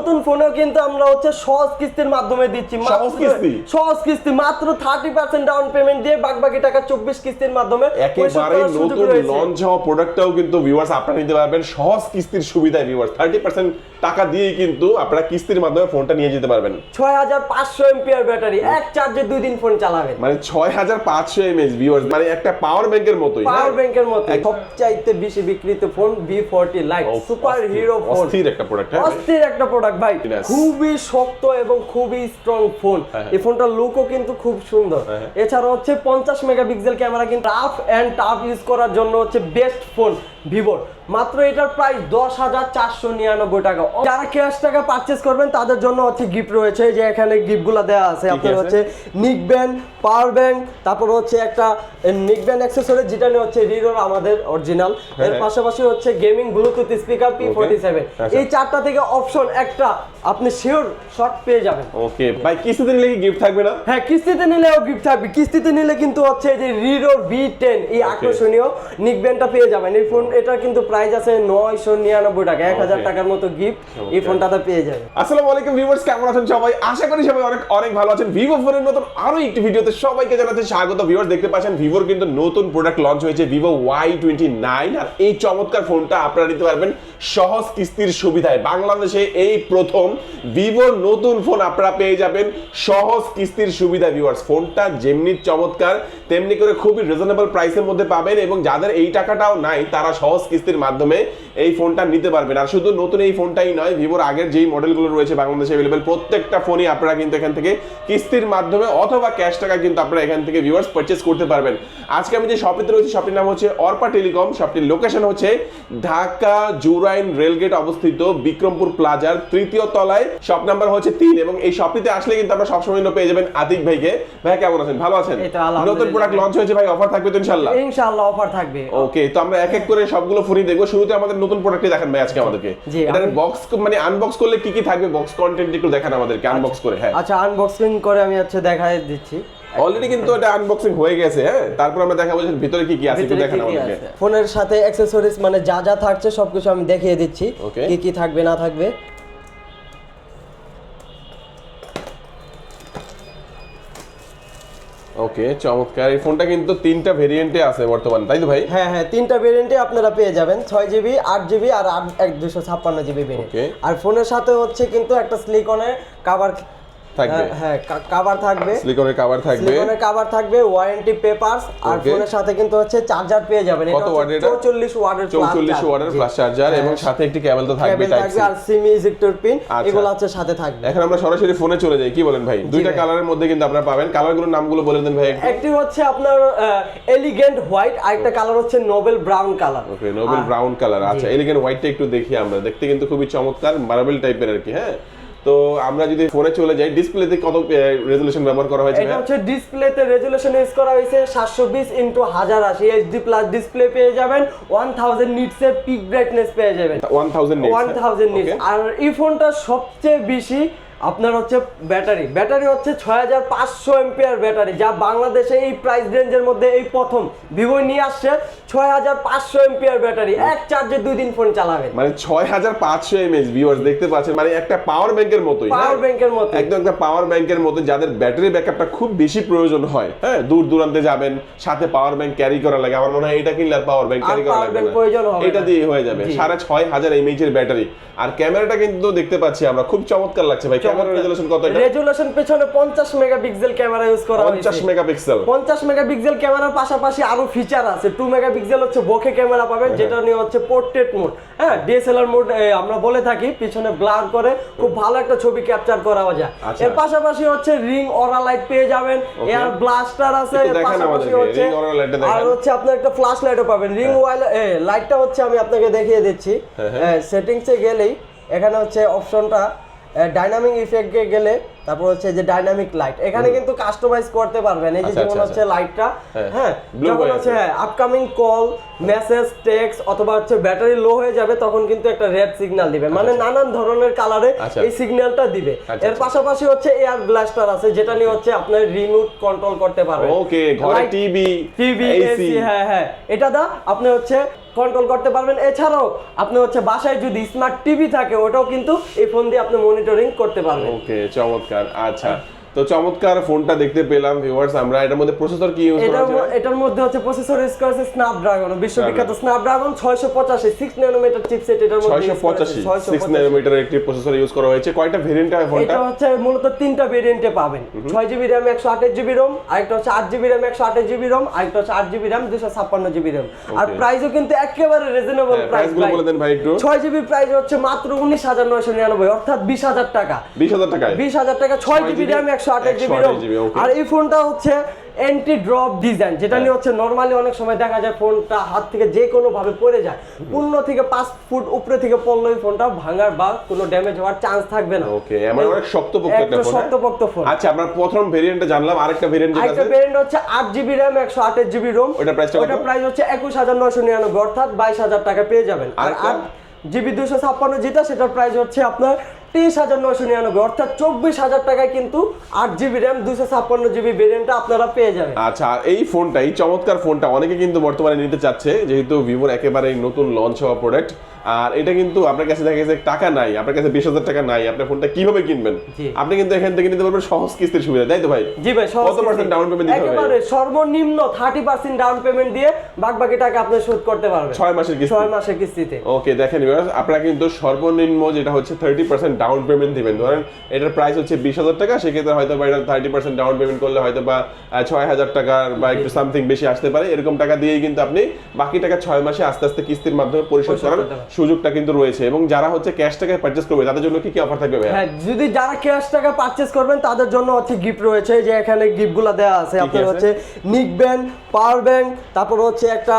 নতুন ফোনেও কিন্তু আমরা হচ্ছে সহজ কিস্তির মাধ্যমে দিচ্ছি। সহজ কিস্তি? সহজ কিস্তি মাত্র থার্টি পার্সেন্ট ডাউন পেমেন্ট দিয়ে বাকি বাকি টাকা চব্বিশ কিস্তির মাধ্যমে একেবারে নতুন লঞ্চ হওয়া প্রোডাক্টটাও কিন্তু ভিউয়ার্স আপনারা নিতে পারবেন। সহজ কিস্তির সুবিধায় ভিউয়ার্স থার্টি পার্সেন্ট টাকা দিয়েই কিন্তু আপনারা কিস্তির মাধ্যমে ফোনটা নিয়ে যেতে পারবেন। ছয় হাজার পাঁচশো এমপিআর ব্যাটারি এক চার্জে দুই দিন ফোন চালাবেন। মানে ছয় হাজার পাঁচশো এমএস ভিউয়ার্স মানে একটা পাওয়ার ব্যাংকের মতোই? পাওয়ার ব্যাংকের মতো সবচাইতে বেশি বিক্রিত phone B forty lite super hero phone অস্থির একটা প্রোডাক্ট হ্যাঁ? অস্থির একটা প্রোডাক্ট ভাই খুবই শক্ত এবং খুবই স্ট্রং ফোন হ্যাঁ, হ্যাঁ। এই ফোনটার লুকও কিন্তু খুব সুন্দর হ্যাঁ। এছাড়া হচ্ছে পঞ্চাশ মেগাপিক্সেল ক্যামেরা কিন্তু টাফ অ্যান্ড টাফ ইউজ করার জন্য হচ্ছে বেস্ট ফোন ভিভোর। মাত্র এটার প্রাইস দশ হাজার চারশো নিরানব্বই টাকা। যারা ক্যাশ টাকা পারচেস করবেন তাদের জন্য হচ্ছে গিফট রয়েছে। এই যে এখানে গিফটগুলো দেওয়া আছে। আপনার হচ্ছে নিক ব্যান্ড পাওয়ার ব্যাংক তারপর হচ্ছে একটা নিক ব্যান্ড অ্যাক্সেসরি যেটা নিয়ে হচ্ছে রিডোর আমাদের অরিজিনাল এর হ্যাঁ। পাশাপাশি হচ্ছে gaming Bluetooth speaker P forty seven. এই চারটা থেকে অপশন একটা আপনি শিওর শর্ট পেয়ে যাবেন। ওকে ভাই কিস্তিতে নিলে কি গিফট থাকবে না? হ্যাঁ কিস্তিতে নিলেও গিফট থাকবে। কিস্তিতে নিলে কিন্তু হচ্ছে এই যে রিডোর বি টেন এই আকর্ষণীয় নিক ব্যান্ডটা পেয়ে যাবেন। এই ফোন এটার কিন্তু প্রাইস আছে নয়শো নিরানব্বই টাকা এক হাজার. টাকার মতো গিফট এই ফোনটাতে পেয়ে যাবেন আসসালামু আলাইকুম ভিউয়ার্স কেমন আছেন সবাই? আশা করি সবাই অনেক অনেক ভালো আছেন। ভিভো ফোনের নতুন আরও একটি ভিডিওতে সবাইকে জানাতে স্বাগত। ভিউয়ার্স দেখতে পাচ্ছেন ভিভোর কিন্তু নতুন প্রোডাক্ট লঞ্চ হয়েছে ভিভো ওয়াই টোয়েন্টি নাইন আর এই চমৎকার ফোনটা আপনারা নিতে পারবেন সহজ কিস্তির সুবিধায়। বাংলাদেশে এই প্রথম ভিভোর নতুন ফোন আপনারা পেয়ে যাবেন সহজ কিস্তির সুবিধা ভিউয়ার্স ফোনটা যেমনি চমৎকার তেমনি করে খুবই রিজনেবল প্রাইসের মধ্যে পাবেন এবং যাদের এই টাকাটাও নাই তারা সহজ কিস্তির মাধ্যমে এই ফোনটা নিতে পারবেন। আর শুধু নতুন এই ফোনটাই নয় ভিভোর আগের যেই মডেলগুলো রয়েছে বাংলাদেশে অ্যাভেলেবেল প্রত্যেকটা ফোনই আপনারা কিন্তু এখান থেকে কিস্তির মাধ্যমে অথবা ক্যাশ টাকা কিন্তু আপনারা এখান থেকে ভিউয়ার্স পারচেস করতে পারবেন। আজকে আমি যে শপটিতে রয়েছে শপটির নাম হচ্ছে অর্পা টেলিকম। শপটির লোকেশন হচ্ছে ঢাকা জুরাইন রেলগেট অবস্থিত বিক্রমপুর প্লাজার তৃতীয় তলায়। শপ নাম্বার হচ্ছে তিন এবং এই শপটিতে আসলে কিন্তু আমরা সবসময় পেয়ে যাবেন আতিক ভাইকে। ভাই কেমন আছেন? ভালো আছেন? নতুন প্রোডাক্ট লঞ্চ হয়েছে ভাই অফার থাকবে তো ইনশাল্লাহ ইনশাআল্লাহ অফার থাকবে। ওকে তো আমরা এক এক করে সবগুলো ফোনই দেখব। শুরুতে আমাদের নতুন প্রোডাক্টই দেখান ভাই আজকে আমাদেরকে। এটা বক্স মানে আনবক্স করলে কি কি থাকবে? বক্স কন্টেন্ট একটু দেখান আমাদেরকে আনবক্স করে হ্যাঁ। আচ্ছা আনবক্সিং করে আমি হচ্ছে দেখাই দিচ্ছি। অলরেডি কিন্তু এটা আনবক্সিং হয়ে গেছে হ্যাঁ? তারপর আমরা দেখাবো যে ভিতরে কি কি আছে একটু দেখান আমাদেরকে। ফোনের সাথে অ্যাক্সেসরিজ মানে যা যা থাকছে সবকিছু আমি দেখিয়ে দিচ্ছি. কি কি থাকবে না থাকবে। ওকে চমৎকার। এই ফোনটা কিন্তু তিনটা ভেরিয়েন্টে আছে বর্তমানে তাই তো ভাই? হ্যাঁ হ্যাঁ তিনটা ভেরিয়েন্টে আপনারা পেয়ে যাবেন ছয় জিবি আট জিবি আর আট এক দুশো ছাপ্পান্ন জিবি আর ফোনের সাথে হচ্ছে কিন্তু একটা স্লিকনের কাভার থাকবে। হ্যাঁ কাভার থাকবে। সিলিকনের কভার থাকবে। স্লিকনের কাভার থাকবে ওয়ারেন্টি পেপারস আর ফোনের সাথে কিন্তু হচ্ছে চার্জার পেয়ে যাবেন। কত ওয়াটের এটা? 44 ওয়াটের চৌচল্লিশ ওয়াটের ফ্লাশ চার্জার এবং সাথে একটি কেবল তো থাকবে টাইপ থাকবে আর সিম ইজেক্টর পিন আচ্ছা। এগুলো হচ্ছে সাথে থাকবে। এখন আমরা সরাসরি ফোনে চলে যাই। কি বলেন ভাই? দুইটা কালারের মধ্যে কিন্তু আপনারা পাবেন। কালারগুলোর নামগুলো বলে দেন ভাই একটি। হচ্ছে আপনার এলিগেন্ট হোয়াইট আরেকটা কালার হচ্ছে noble brown colour okay noble brown colour আচ্ছা এলিগেন্ট হোয়াইটটা একটু দেখি আমরা। দেখতে কিন্তু খুবই চমৎকার মার্বেল টাইপের আর কি হ্যাঁ? তো আমরা যদি ফোনে চলে যাই ডিসপ্লেতে কত রেজুলেশন ব্যবহার করা হয়েছে এটা হচ্ছে ডিসপ্লেতে রেজুলেশন ইউজ করা হয়েছে সাতশো বিশ ইন্টু হাজার আশি। এইচডি প্লাস ডিসপ্লে পেয়ে যাবেন ওয়ান থাউজেন্ড নিটস এর পিক ব্রাইটনেস পেয়ে যাবেন। One thousand one thousand nits আর এই ফোনটা সবচেয়ে বেশি আপনার হচ্ছে ব্যাটারি। ব্যাটারি হচ্ছে ছয় হাজার পাঁচশো এমপিআর ব্যাটারি যা বাংলাদেশে এই প্রাইস রেঞ্জের মধ্যে এই প্রথম। ভিভো নিয়ে আসছে ছয় হাজার পাঁচশো এমপিআর ব্যাটারি এক চার্জে দুই দিন ফোন চালাবেন। মানে ছয় হাজার পাঁচশো এমএস ভিউয়ার্স দেখতে পাচ্ছেন? মানে একটা পাওয়ার ব্যাংকের মতোই পাওয়ার? ব্যাংকের মতো একদম একটা পাওয়ার ব্যাংকের মতো যাদের ব্যাটারি ব্যাকআপটা খুব বেশি প্রয়োজন হয় হ্যাঁ? দূর দূরান্তে যাবেন সাথে পাওয়ার ব্যাংক ক্যারি করা লাগে। আমার মনে হয় এটা কিনলে আর পাওয়ার ব্যাংক ক্যারি করা লাগবে না। হবে এটা দিয়ে হয়ে যাবে। সাড়ে ছয় হাজার এমএইচ এর ব্যাটারি। আর ক্যামেরাটা কিন্তু দেখতে পাচ্ছি আমরা খুব চমৎকার লাগছে ভাই ক্যামেরা রেজুলেশন কত এটা? রেজুলেশন পেছনে পঞ্চাশ মেগাপিক্সেল ক্যামেরা ইউজ করা হয়েছে। মেগাপিক্সেল। পঞ্চাশ মেগাপিক্সেল ক্যামেরার পাশাপাশি আরও ফিচার আছে। টু মেগাপিক্সেল হচ্ছে বোকে ক্যামেরা পাবেন যেটা নিয়ে হচ্ছে পোর্ট্রেট মোড হ্যাঁ ডিএসএলআর মোড আমরা বলে থাকি পিছনে ব্লার করে খুব ভালো একটা ছবি ক্যাপচার করা যায়। আচ্ছা। এর পাশাপাশি হচ্ছে রিং অরা লাইট পেয়ে যাবেন এয়ার ব্লাস্টার আছে পাশাপাশি হচ্ছে আর হচ্ছে আপনার একটা ফ্ল্যাশ লাইটও পাবেন। রিং ওয়াইল লাইটটা হচ্ছে আমি আপনাকে দেখিয়ে দিচ্ছি। হ্যাঁ, সেটিংসে গেলেই এখানে হচ্ছে অপশনটা ডাইনামিক ইফেক্টে গেলে তারপর হচ্ছে যে ডাইনামিক লাইট এখানে কিন্তু কাস্টমাইজ করতে পারবেন। এই যে আচ্ছা, যেমন আচ্ছা, হচ্ছে লাইটটা হ্যাঁ, হ্যাঁ যখন হচ্ছে হ্যাঁ আপকামিং কল মেসেজ টেক্সট অথবা হচ্ছে ব্যাটারি লো হয়ে যাবে তখন কিন্তু একটা রেড সিগন্যাল দিবে। মানে নানান ধরনের কালারে আচ্ছা। এই সিগন্যালটা দিবে। আচ্ছা, এর আচ্ছা। পাশাপাশি হচ্ছে এয়ার ব্লাস্টার আছে যেটা নিয়ে হচ্ছে আপনার রিমোট কন্ট্রোল করতে পারবেন। ওকে ঘরে টিভি টিভি এসি হ্যাঁ হ্যাঁ। এটা দা আপনি হচ্ছে কন্ট্রোল করতে পারবেন। এছাড়াও আপনি হচ্ছে বাসায় যদি স্মার্ট টিভি থাকে, ওটাও কিন্তু এই ফোন দিয়ে আপনি মনিটরিং করতে পারবেন। ওকে চমৎকার। আচ্ছা তো চমৎকার ফোনটা দেখতে পেলাম ভিউয়ার্স আমরা। এটার মধ্যে প্রসেসর কি ইউজ করা এটার এটার মধ্যে হচ্ছে প্রসেসর ইউজ করেছে স্ন্যাপড্রাগন বিশ্ববিখ্যাত স্ন্যাপড্রাগন ছয়শো পঁচাশি সিক্স ন্যানোমিটার চিপসেট এটার মধ্যে ছয়শো use করা 685 সিক্স ন্যানোমিটারের একটি প্রসেসর ইউজ করা হয়েছে। কয়টা ভেরিয়েন্ট হয় ফোনটা? এটা হচ্ছে মূলত তিনটা ভেরিয়েন্টে পাবেন। ছয় জিবি র্যাম একশো আঠাশ জিবি রোম আরেকটা হচ্ছে আট জিবি র্যাম একশো আঠাশ জিবি রোম আরেকটা হচ্ছে আট জিবি র্যাম দুশো ছাপ্পান্ন জিবি রোম আর. প্রাইসও কিন্তু একেবারে রিজনেবল প্রাইসগুলো বলে দেন ভাই একটু। ছয় জিবি প্রাইস হচ্ছে মাত্র উনিশ হাজার নয়শো নিরানব্বই অর্থাৎ বিশ হাজার টাকা। বিশ হাজার টাকায়? বিশ হাজার টাকা ছয় জিবি র্যাম একশো আঠাশ জিবি 128. আর এই ফোনটা হচ্ছে অ্যান্টি ড্রপ ডিজাইন যেটা নিয়ে হচ্ছে নর্মালি অনেক সময় দেখা যায় ফোনটা হাত থেকে যে কোনো ভাবে পড়ে যায়। পনেরো থেকে পাঁচ ফুট উপরে থেকে পড়লে এই ফোনটা ভাঙার বা কোনো ড্যামেজ হওয়ার চান্স থাকবে না। ওকে আমার অনেক শক্তপোক্ত একটা ফোন শক্তপোক্ত ফোন আচ্ছা আমরা প্রথম ভেরিয়েন্টটা জানলাম আরেকটা ভেরিয়েন্ট যেটা আরেকটা ভেরিয়েন্ট হচ্ছে আট জিবি র্যাম একশো আঠাশ জিবি রোম ওটার price ওটা প্রাইস হচ্ছে একুশ হাজার নয়শো নিরানব্বই অর্থাৎ বাইশ হাজার টাকা পেয়ে যাবেন। আর জিবি দুশো ছাপ্পান্ন যেটা সেটার প্রাইস হচ্ছে আপনার তেইশ হাজার নয়শো নিরানব্বই, অর্থাৎ চব্বিশ হাজার টাকায় কিন্তু আট জিবি র্যাম দুশো ছাপ্পান্ন জিবি ভেরিয়েন্টটা আপনারা পেয়ে যাবেন। আচ্ছা এই ফোনটা, এই চমৎকার ফোনটা অনেকে কিন্তু বর্তমানে নিতে চাচ্ছে, যেহেতু ভিভোর একেবারে নতুন লঞ্চ হওয়া প্রোডাক্ট আর এটা কিন্তু আপনার কাছে দেখা গেছে টাকা নাই আপনার কাছে বিশ হাজার টাকা নাই আপনি ফোনটা কীভাবে কিনবেন? আপনি কিন্তু এখান থেকে নিতে পারবেন সহজ কিস্তির সুবিধা তাই তো ভাই? জি ভাই কত পার্সেন্ট ডাউন পেমেন্ট দিতে হবে? একেবারে সর্বনিম্ন থার্টি পার্সেন্ট ডাউন পেমেন্ট দিয়ে বাকি বাকি টাকা আপনি শোধ করতে পারবেন। ছয় মাসের কিস্তি। ছয় মাসের কিস্তিতে। ওকে দেখেন viewers, আপনারা কিন্তু সর্বনিম্ন যেটা হচ্ছে থার্টি পার্সেন্ট ডাউন পেমেন্ট দিবেন। ধরেন এটার প্রাইস হচ্ছে বিশ হাজার টাকা সেক্ষেত্রে হয়তো বা এটা থার্টি পার্সেন্ট ডাউন পেমেন্ট করলে হয়তো বা আহ, ছয় হাজার টাকার বা একটু সামথিং বেশি আসতে পারে। এরকম টাকা দিয়েই কিন্তু আপনি বাকি টাকা ছয় মাসে আস্তে আস্তে কিস্তির মাধ্যমে পরিশোধ পারবেন। সুযোগটা কিন্তু রয়েছে এবং যারা হচ্ছে ক্যাশ টাকায় পারচেস করবে তাদের জন্য কি কি অফার থাকবে হ্যাঁ যদি যারা ক্যাশ টাকা পারচেজ করবেন তাদের জন্য হচ্ছে গিফট রয়েছে যে এখানে গিফটগুলো দেওয়া আছে। আপনার হচ্ছে নিক ব্যান্ড পাওয়ার ব্যাংক তারপর হচ্ছে একটা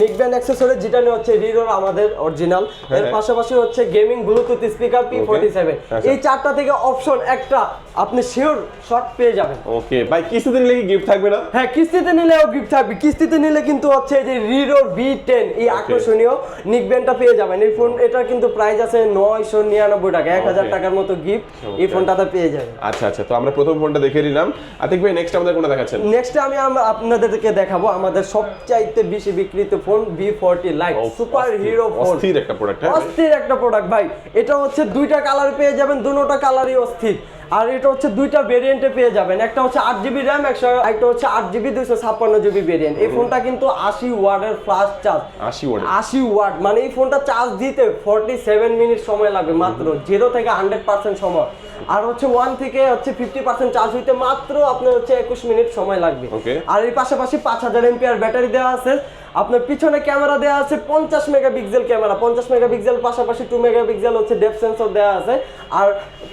নিক ব্যান্ড অ্যাক্সেসরি যেটা নিয়ে হচ্ছে রিডোর আমাদের অরিজিনাল এর হ্যাঁ। পাশাপাশি হচ্ছে gaming Bluetooth speaker P forty seven. এই চারটা থেকে অপশন একটা আপনি শিওর শর্ট পেয়ে যাবেন। ওকে ভাই কিস্তিতে নিলে কি গিফট থাকবে না? হ্যাঁ কিস্তিতে নিলেও গিফট থাকবে। কিস্তিতে নিলে কিন্তু হচ্ছে এই যে রিডোর ভি টেন এই আকর্ষণীয় নিক ব্যান্ডটা পেয়ে যাবেন। এই ফোন এটার কিন্তু প্রাইস আছে নয়শো নিরানব্বই টাকা এক হাজার. টাকার মতো গিফট এই. ফোনটাতে পেয়ে যাবেন। আচ্ছা আচ্ছা তো আমরা প্রথম ফোনটা দেখে নিলাম। আতিক ভাই নেক্সট আমাদের কোনটা দেখাচ্ছেন? নেক্সট আমি আপনাদেরকে দেখাবো আমাদের সবচাইতে বেশি বিক্রিত phone V forty lite super hero phone অস্থির একটা প্রোডাক্ট হ্যাঁ অস্থির একটা প্রোডাক্ট ভাই। এটা হচ্ছে দুইটা কালার পেয়ে যাবেন দুটোটা কালারই অস্থির। আর এটা হচ্ছে দুইটা ভেরিয়েন্টে পেয়ে যাবেন। একটা হচ্ছে আট জিবি র্যাম একশো একটা হচ্ছে আট জিবি দুইশো ছাপ্পান্ন জিবি ভেরিয়েন্ট এই ফোনটা কিন্তু আশি ওয়ার্ডের ফাস্ট চার্জ আশি ওয়ার্ড আশি ওয়াট মানে এই ফোনটা চার্জ দিতে ফর্টি সেভেন মিনিট সময় লাগবে মাত্র। জিরো থেকে হান্ড্রেড পার্সেন্ট সময়। আর হচ্ছে ওয়ান থেকে হচ্ছে ফিফটি পার্সেন্ট চার্জ হইতে মাত্র আপনার হচ্ছে একুশ মিনিট সময় লাগবে। আর এর পাশাপাশি পাঁচ হাজার এমপিআর ব্যাটারি দেওয়া আছে। আপনার পিছনে ক্যামেরা দেওয়া আছে পঞ্চাশ মেগাপিক্সেল ক্যামেরা পঞ্চাশ মেগাপিক্সেল পাশাপাশি টু মেগাপিক্সেল হচ্ছে ডেপ সেন্সর দেওয়া আছে। আর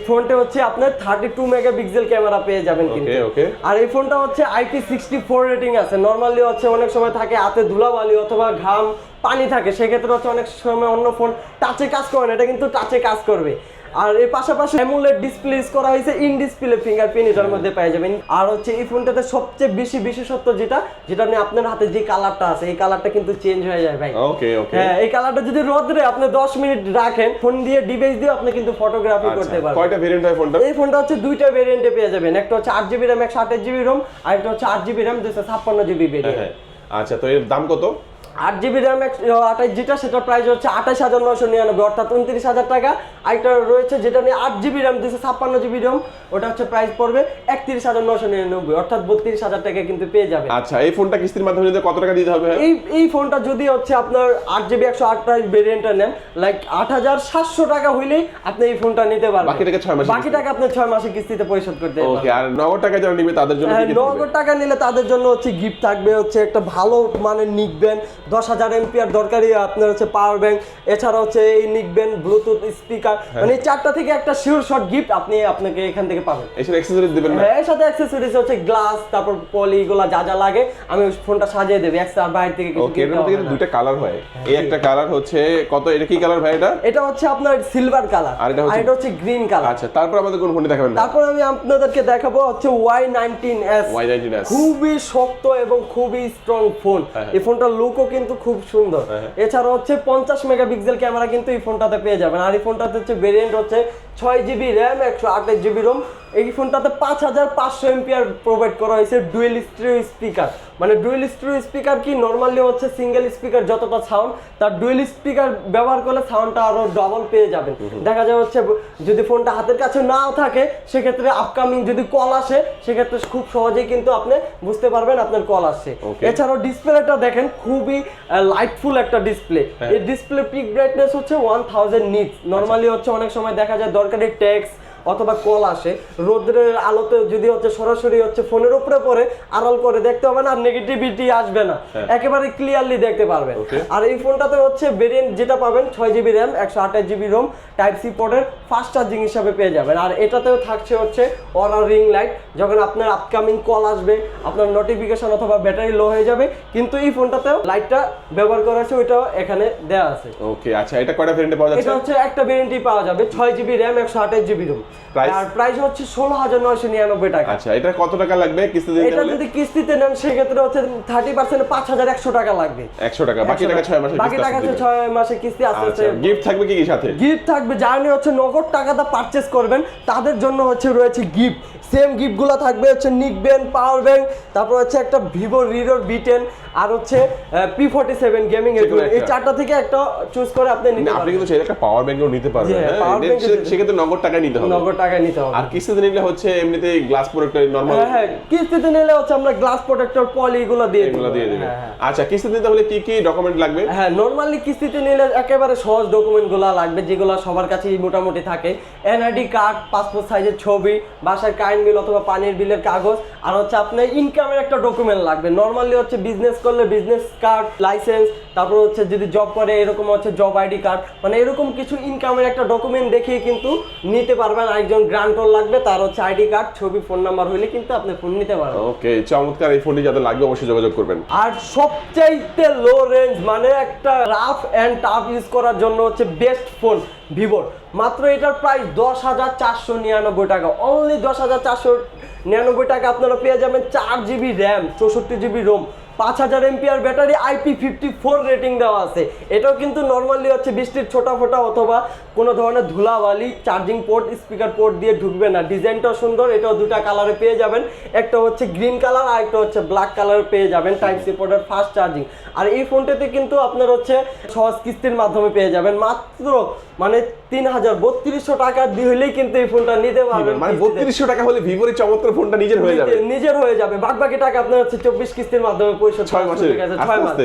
ফোনটা হচ্ছে আপনার থার্টি টু মেগাপিক্সেল ক্যামেরা পেয়ে যাবেন কিন্তু। আর এই ফোনটা হচ্ছে আইপি সিক্সটি ফোর রেটিং আছে। নর্মালি হচ্ছে অনেক সময় থাকে হাতে ধুলাবালি অথবা ঘাম পানি থাকে। সেক্ষেত্রে হচ্ছে অনেক সময় অন্য ফোন টাচে কাজ করে না। এটা কিন্তু টাচে কাজ করবে। আর এর পাশাপাশি অ্যামুলেট ডিসপ্লে ইউজ করা হয়েছে ইন ডিসপ্লে ফিঙ্গারপ্রিন্ট এটার মধ্যে পেয়ে যাবেন আর হচ্ছে এই ফোনটাতে সবচেয়ে বেশি বিশেষত্ব যেটা যেটা নিয়ে আপনার হাতে যে কালারটা আছে এই কালারটা কিন্তু চেঞ্জ হয়ে যায় ভাই। ওকে ওকে হ্যাঁ এই কালারটা যদি রোদ্রে আপনি 10 মিনিট রাখেন ফোন দিয়ে ডিভাইস দিয়ে আপনি কিন্তু ফটোগ্রাফি আচ্ছা করতে পারবেন। কয়টা ভেরিয়েন্ট হয় ফোনটা এই ফোনটা হচ্ছে দুইটা ভেরিয়েন্টে পেয়ে যাবেন। একটা হচ্ছে আট জিবি র্যাম একশো আঠাশ জিবি রোম আর একটা হচ্ছে আট জিবি র্যাম দুশো ছাপ্পান্ন জিবি হ্যাঁ ভেরিয়েন্ট হ্যাঁ আচ্ছা তো এর দাম কত? আট জিবি র্যাম আঠাশ যেটা সেটার প্রাইস হচ্ছে আঠাশ হাজার নয়শো নিরানব্বই অর্থাৎ উনত্রিশ হাজার টাকা। আরেকটা রয়েছে যেটা নিয়ে আট জিবি র্যাম দুশো ছাপ্পান্ন জিবি রোম ওটা হচ্ছে প্রাইস পড়বে একত্রিশ হাজার নয়শো নিরানব্বই অর্থাৎ বত্রিশ হাজার টাকা কিন্তু পেয়ে যাবে। আচ্ছা এই ফোনটা কিস্তির মাধ্যমে যদি কত টাকা দিতে হবে? এই এই ফোনটা যদি হচ্ছে আপনার আট জিবি একশো আঠাশ ভেরিয়েন্টটা নেন লাইক আট হাজার সাতশো টাকা হইলেই আপনি এই ফোনটা নিতে পারবেন। বাকি টাকা ছয় মাসের বাকি টাকা আপনি ছয় মাসে কিস্তিতে পরিশোধ করতে ওকে আর নগদ টাকা যারা নিবে তাদের জন্য হ্যাঁ, নগদ টাকা নিলে তাদের জন্য হচ্ছে গিফট থাকবে হচ্ছে একটা ভালো মানে নিকবেন দশ হাজার এমপিআর দরকারি আপনার হচ্ছে পাওয়ার ব্যাংক এছাড়া হচ্ছে এই নিকবেন ব্লুটুথ স্পিকার হ্যাঁ। মানে চারটা থেকে একটা শিওর শর্ট গিফট আপনি আপনাকে এখান থেকে পাবেন। অ্যাক্সেসরিজ দিবেন হ্যাঁ এর সাথে অ্যাক্সেসরিজ হচ্ছে গ্লাস তারপর পলি এগুলা যা যা লাগে আমি ফোনটা সাজিয়ে দেবো বাইরে থেকে কিছু ওকে এর মধ্যে কিন্তু না। দুইটা কালার হয়। এই একটা কালার হচ্ছে কত? এটা কি কালার ভাই এটা? এটা হচ্ছে আপনার সিলভার কালার আর এটা হচ্ছে- এটা হচ্ছে গ্রিন কালার আচ্ছা তারপর আমাদের কোন ফোনটি দেখাবেন? তারপর আমি আপনাদেরকে দেখাবো হচ্ছে ওয়াই নাইনটিন এস Y19s খুবই শক্ত এবং খুবই স্ট্রং ফোন হ্যাঁ। এই ফোনটা লুকও কিন্তু খুব সুন্দর হ্যাঁ। এছাড়া হচ্ছে পঞ্চাশ মেগাপিক্সেল ক্যামেরা কিন্তু এই ফোনটাতে পেয়ে যাবেন আর এই ফোনটাতে হচ্ছে ভেরিয়েন্ট হচ্ছে ছয় জিবি র্যাম একশো আঠাশ জিবি রোম এই ফোনটাতে পাঁচ হাজার পাঁচশো এমপিআর প্রোভাইড করা হয়েছে ডুয়েল স্ট্রিও স্পিকার মানে ডুয়েল স্ট্রিও স্পিকার কি? নর্মালি হচ্ছে সিঙ্গেল স্পিকার যতটা সাউন্ড তার ডুয়েল স্পিকার ব্যবহার করলে সাউন্ডটা আরও ডবল পেয়ে যাবেন। দেখা যায় হচ্ছে যদি ফোনটা হাতের কাছে নাও থাকে সেক্ষেত্রে আপকামিং যদি কল আসে সেক্ষেত্রে খুব সহজেই কিন্তু আপনি বুঝতে পারবেন আপনার কল আসছে। এছাড়াও ডিসপ্লেটা দেখেন খুবই লাইটফুল একটা ডিসপ্লে হ্যাঁ। এই ডিসপ্লে পিক ব্রাইটনেস হচ্ছে ওয়ান থাউজেন্ড নিটস নর্মালি হচ্ছে অনেক সময় দেখা যায় দরকারি টেক্সট অথবা কল আসে রোদ্রের আলোতে যদি হচ্ছে সরাসরি হচ্ছে ফোনের উপরে পড়ে আড়াল করে দেখতে হবে না আর নেগেটিভিটি আসবে না। হ্যাঁ। একেবারে ক্লিয়ারলি দেখতে পারবেন আর এই ফোনটাতে হচ্ছে ভেরিয়েন্ট যেটা পাবেন ছয় জিবি র্যাম একশো আঠাশ জিবি রোম টাইপ সি পোর্টের ফাস্ট চার্জিং হিসাবে পেয়ে যাবেন। আর এটাতেও থাকছে হচ্ছে অরা রিং লাইট যখন আপনার আপকামিং কল আসবে আপনার নোটিফিকেশন অথবা ব্যাটারি লো হয়ে যাবে কিন্তু এই ফোনটাতেও লাইটটা ব্যবহার করা আছে ওইটাও এখানে দেওয়া আছে। ওকে আচ্ছা এটা কয়টা ভেরিয়েন্টে পাওয়া যাচ্ছে? এটা হচ্ছে একটা ভ্যারিয়েন্টই পাওয়া যাবে ছয় জিবি র্যাম একশো আঠাশ জিবি রোম? আর প্রাইস হচ্ছে ষোলো হাজার নয়শো নিরানব্বই টাকা। আচ্ছা এটা কত টাকা লাগবে কিস্তি এটা যদি কিস্তিতে নেন সেক্ষেত্রে হচ্ছে থার্টি পার্সেন্ট পাঁচ হাজার একশো টাকা লাগবে। একশো টাকা বাকি টাকা ছয় মাসের বাকি টাকা হচ্ছে ছয় মাসে কিস্তি আস্তে আস্তে গিফট থাকবে কি কি সাথে? গিফট থাকবে যারা নিয়ে হচ্ছে নগদ টাকাটা পারচেস করবেন তাদের জন্য হচ্ছে রয়েছে গিফট সেম গিফট গিফটগুলো থাকবে হচ্ছে নিক ব্যান্ড পাওয়ার ব্যাংক তারপর হচ্ছে একটা ভিভো রিডোর বি টেন আর হচ্ছে পি ফোর্টি সেভেন গেমিং এর এই চারটা থেকে একটা চুজ করে আপনি নিতে আপনি কিন্তু সেটা একটা পাওয়ার ব্যাংকও নিতে পারবেন হ্যাঁ, হ্যাঁ সেক্ষেত্রে নগদ টাকা নিতে হবে। নগদ টাকা নিতে হবে। আর কিস্তিতে নিলে হচ্ছে এমনিতে গ্লাস প্রোডাক্ট নরমাল হ্যাঁ কিস্তিতে নিলে হচ্ছে আমরা গ্লাস প্রোটেক্টর পলি এগুলো দিয়ে এগুলো দিয়ে দিবেন হ্যাঁ। আচ্ছা কিস্তিতে নিতে হলে কি কি ডকুমেন্ট লাগবে? হ্যাঁ নর্মালি কিস্তিতে নিলে একেবারে সহজ ডকুমেন্টগুলো লাগবে যেগুলো সবার কাছেই মোটামুটি থাকে। এনআইডি কার্ড পাসপোর্ট সাইজের ছবি বাসার কারেন্ট বিল অথবা পানির বিলের কাগজ আর হচ্ছে আপনার ইনকামের একটা ডকুমেন্ট লাগবে। নরমালি হচ্ছে বিজনেস করলে বিজনেস কার্ড লাইসেন্স তারপর হচ্ছে যদি জব করে এরকম হচ্ছে জব আইডি কার্ড মানে এরকম কিছু ইনকামের একটা ডকুমেন্ট দেখিয়ে কিন্তু নিতে পারবেন। আরেকজন গ্রান্টর লাগবে তার হচ্ছে আইডি কার্ড ছবি ফোন নাম্বার হইলে কিন্তু আপনি ফোন নিতে পারবেন। ওকে চমৎকার এই ফোনটি যাদের লাগবে অবশ্যই যোগাযোগ করবেন। আর সবচাইতে লো রেঞ্জ মানে একটা রাফ অ্যান্ড টাফ ইউজ করার জন্য হচ্ছে বেস্ট ফোন ভিভোর মাত্র এটার প্রাইস দশ হাজার চারশো নিরানব্বই টাকা। অনলি দশ হাজার চারশো নিরানব্বই টাকা আপনারা পেয়ে যাবেন চার জিবি র্যাম চৌষট্টি জিবি রোম পাঁচ হাজার MPR battery IP fifty four rating দেওয়া আছে। এটাও কিন্তু নর্মালি হচ্ছে বৃষ্টির ছোটা ফোটা অথবা কোনো ধরনের ধুলাবালি চার্জিং পোর্ট স্পিকার পোর্ট দিয়ে ঢুকবে না। ডিজাইনটাও সুন্দর, এটাও দুটা কালারে পেয়ে যাবেন। একটা হচ্ছে গ্রিন কালার আর একটা হচ্ছে ব্ল্যাক কালার পেয়ে যাবেন টাইপ সি পোর্টের ফাস্ট চার্জিং আর এই ফোনটাতে কিন্তু আপনার হচ্ছে সহজ কিস্তির মাধ্যমে পেয়ে যাবেন। মাত্র মানে তিন হাজার বত্রিশশো টাকা দিয়ে হলেই কিন্তু এই ফোনটা নিতে পারবেন মানে বত্রিশশো টাকা হলে ভিভোর চমৎকার ফোনটা নিজের হয়ে যাবে। নিজের হয়ে যাবে। বাদ বাকি টাকা আপনার হচ্ছে চব্বিশ কিস্তির মাধ্যমে পরিশোধ ছয় করার মাসে সুযোগ আছে, ছয় মাস।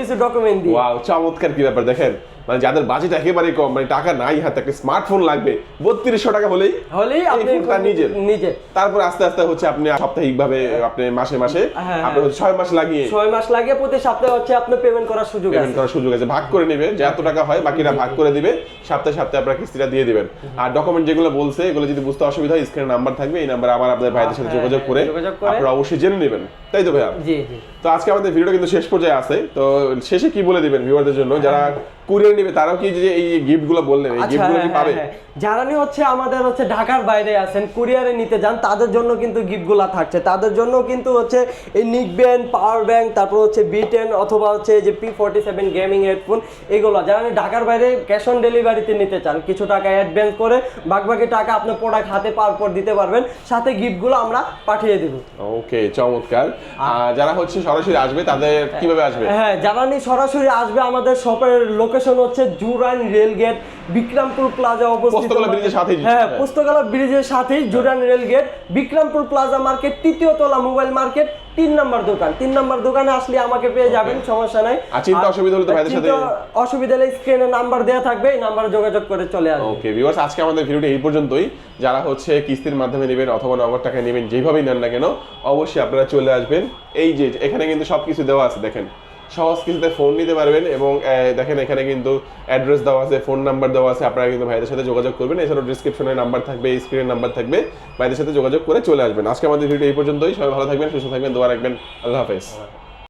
কিছু ডকুমেন্ট দিয়ে। চমৎকার কি ব্যাপার দেখেন। মানে যাদের বাজেট একেবারেই কম মানে টাকা নাই হাতে একটা স্মার্টফোন লাগবে বত্রিশশো টাকা হলেই হলেই আপনি ফোনটা নিজের। নিজে তারপর আস্তে আস্তে হচ্ছে আপনি সাপ্তাহিক ভাবে আপনি মাসে মাসে হ্যাঁ, আপনি ছয় মাস লাগিয়ে ছয় মাস লাগে প্রতি সপ্তাহে হচ্ছে আপনি পেমেন্ট করার সুযোগ পেমেন্ট করার সুযোগ আছে। ভাগ করে নেবে যে এত টাকা হয় বাকিটা ভাগ করে দিবে সপ্তাহে সপ্তাহে আপনার কিস্তিটা দিয়ে দিবেন। আর ডকুমেন্ট যেগুলো বলছে এগুলো যদি বুঝতে অসুবিধা হয় স্ক্রিনে নাম্বার থাকবে এই নাম্বার আমার আপনাদের ভাইদের সাথে হ্যাঁ, যোগাযোগ করে আপনারা অবশ্যই জেনে নেবেন। তাই তো ভাইয়া? জি জি। তো আজকে আমাদের ভিডিওটা কিন্তু শেষ পর্যায়ে আছে। তো শেষে কি বলে দিবেন ভিউয়ারদের জন্য? যারা কুরিয়ার নেবে তারাও কি যে এই গিফটগুলো বললেন এই আচ্ছা গিফটগুলো হ্যাঁ, কি পাবে? হ্যাঁ, হ্যাঁ। যারা নিয়ে হচ্ছে আমাদের হচ্ছে ঢাকার বাইরে আছেন কুরিয়ারে নিতে যান তাদের জন্য কিন্তু গিফটগুলো থাকছে। তাদের জন্য কিন্তু হচ্ছে এই নিক ব্যান্ড পাওয়ার ব্যাংক তারপর হচ্ছে অথবা হচ্ছে যে P forty seven gaming headphone এগুলো। যারা ঢাকার বাইরে ক্যাশ অন ডেলিভারিতে নিতে চান কিছু টাকা অ্যাডভান্স করে বাকি টাকা আপনার প্রোডাক্ট হাতে পাওয়ার পর দিতে পারবেন সাথে গিফটগুলো আমরা পাঠিয়ে দেবো। ওকে চমৎকার। যারা হচ্ছে সরাসরি আসবে তাদের কীভাবে আসবে? হ্যাঁ যারা নিয়ে সরাসরি আসবে আমাদের শপের লোকেশন হচ্ছে Juran rail gate Bikrampur plaza অবস্থিত সাথেই। হ্যাঁ হ্যাঁ। পোস্তগোলা ব্রিজের সাথেই Juran rail gate Bikrampur plaza market তৃতীয় তলা মোবাইল মার্কেট তিন নম্বর দোকান। তিন নম্বর দোকানে আসলে আমাকে পেয়ে যাবেন সমস্যা নাই। চিন্তা অসুবিধা হলে তো ভাইদের সাথে- অসুবিধা হলে স্ক্রিনে নাম্বার দেওয়া থাকবে এই নাম্বারে যোগাযোগ করে চলে আসবে। ওকে ভিউয়ার্স আজকে আমাদের ভিডিওটা এই পর্যন্তই। যারা হচ্ছে কিস্তির মাধ্যমে নেবেন অথবা নগদ টাকায় নেবেন যেভাবেই নেন না কেন অবশ্যই আপনারা চলে আসবেন। এই যে এখানে কিন্তু সবকিছু দেওয়া আছে দেখেন। সহজ কিছুতে ফোন নিতে পারবেন এবং দেখেন এখানে কিন্তু অ্যাড্রেস দেওয়া আছে ফোন নাম্বার দেওয়া আছে, আপনারা কিন্তু ভাইদের সাথে যোগাযোগ করবেন। এছাড়াও ডিসক্রিপশনের নাম্বার থাকবে স্ক্রিনের নাম্বার থাকবে, ভাইদের সাথে যোগাযোগ করে চলে আসবেন। আজকে আমাদের ভিডিও এই পর্যন্তই। সবাই ভালো থাকবেন, সুস্থ থাকবেন, দোয়া রাখবেন। আল্লাহ হাফেজ।